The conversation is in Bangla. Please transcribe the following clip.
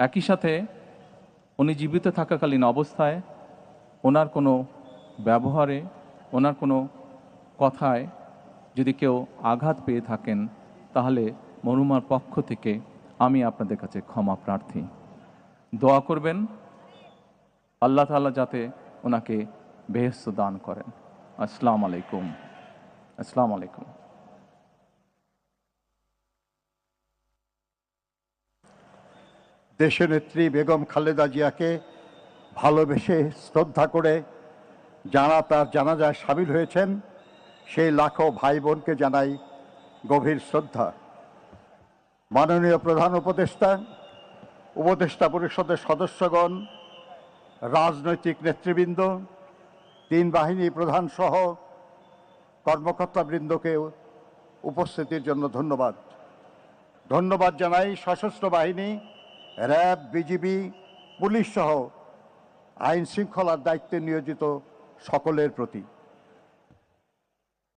একই সাথে উনি জীবিত থাকাকালীন অবস্থায় ওনার কোনো ব্যবহারে, ওনার কোনো কথায় যদি কেউ আঘাত পেয়ে থাকেন, তাহলে মরুমার পক্ষ থেকে আমি আপনাদের কাছে ক্ষমা প্রার্থী। দোয়া করবেন, আল্লাহ তাআলা যাতে ওনাকে বেহস্ত দান করেন। আসসালামু আলাইকুম। আসসালামু আলাইকুম। দেশনেত্রী বেগম খালেদা জিয়াকে ভালোবেসে শ্রদ্ধা করে যারা তার জানাজায় সামিল হয়েছেন, সেই লাখো ভাই বোনকে জানাই গভীর শ্রদ্ধা। মাননীয় প্রধান উপদেষ্টা উপদেষ্টা পরিষদের সদস্যগণ, রাজনৈতিক নেতৃবৃন্দ, তিন বাহিনী প্রধান সহ কর্মকর্তাবৃন্দকে উপস্থিতির জন্য ধন্যবাদ। ধন্যবাদ জানাই সশস্ত্র বাহিনী র্যাব বিজিবি পুলিশ সহ আইন শৃঙ্খলার দায়িত্বে নিয়োজিত সকলের প্রতি।